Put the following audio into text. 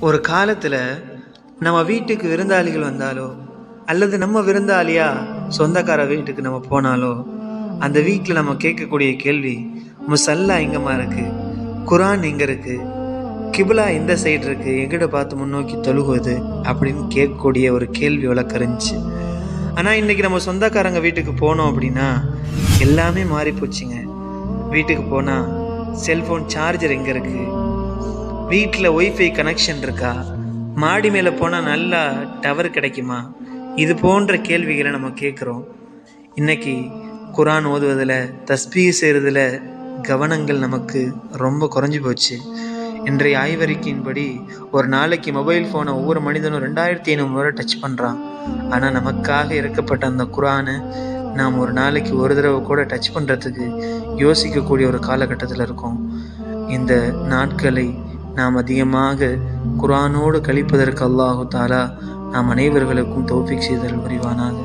ஒரு காலத்தில் நம்ம வீட்டுக்கு விருந்தாளிகள் வந்தாலோ அல்லது நம்ம விருந்தாளியா சொந்தக்கார வீட்டுக்கு நம்ம போனாலோ அந்த வீட்டில் நம்ம கேட்கக்கூடிய கேள்வி முசல்லா எங்கம்மா இருக்குது குரான் எங்கே இருக்குது கிபிலா எந்த சைடு இருக்குது எங்கிட்ட பார்த்து முன்னோக்கி தொழுகுவது அப்படின்னு கேட்கக்கூடிய ஒரு கேள்வி வழக்கறிஞ்சு ஆனால் இன்றைக்கி நம்ம சொந்தக்காரங்க வீட்டுக்கு போனோம் அப்படின்னா எல்லாமே மாறி போச்சுங்க வீட்டுக்கு போனால் செல்ஃபோன் சார்ஜர் எங்கே இருக்குது வீட்டில் ஒய்ஃபை கனெக்ஷன் இருக்கா? மாடி மேலே போனால் நல்லா டவர் கிடைக்குமா? இது போன்ற கேள்விகளை நம்ம கேட்குறோம் இன்னைக்கு குரான் ஓதுவதில் தஸ்பீ செய்கிறதுல கவனங்கள் நமக்கு ரொம்ப குறைஞ்சி போச்சு. இன்றைய ஆய்வறிக்கையின்படி ஒரு நாளைக்கு மொபைல் ஃபோனை ஒவ்வொரு மனிதனும் ரெண்டாயிரத்தி ஐநூறு முறை டச் பண்ணுறான் ஆனால் நமக்காக இறக்கப்பட்ட அந்த குரானை நாம் ஒரு நாளைக்கு ஒரு தடவை கூட டச் பண்ணுறதுக்கு யோசிக்கக்கூடிய ஒரு காலகட்டத்தில் இருக்கோம். இந்த நாட்களை நாம் அதிகமாக குரானோடு கழிப்பதற்கு அல்லாஹு தாலா நாம் அனைவர்களுக்கும் தௌஃபிக் செய்தல் புரிவானாக.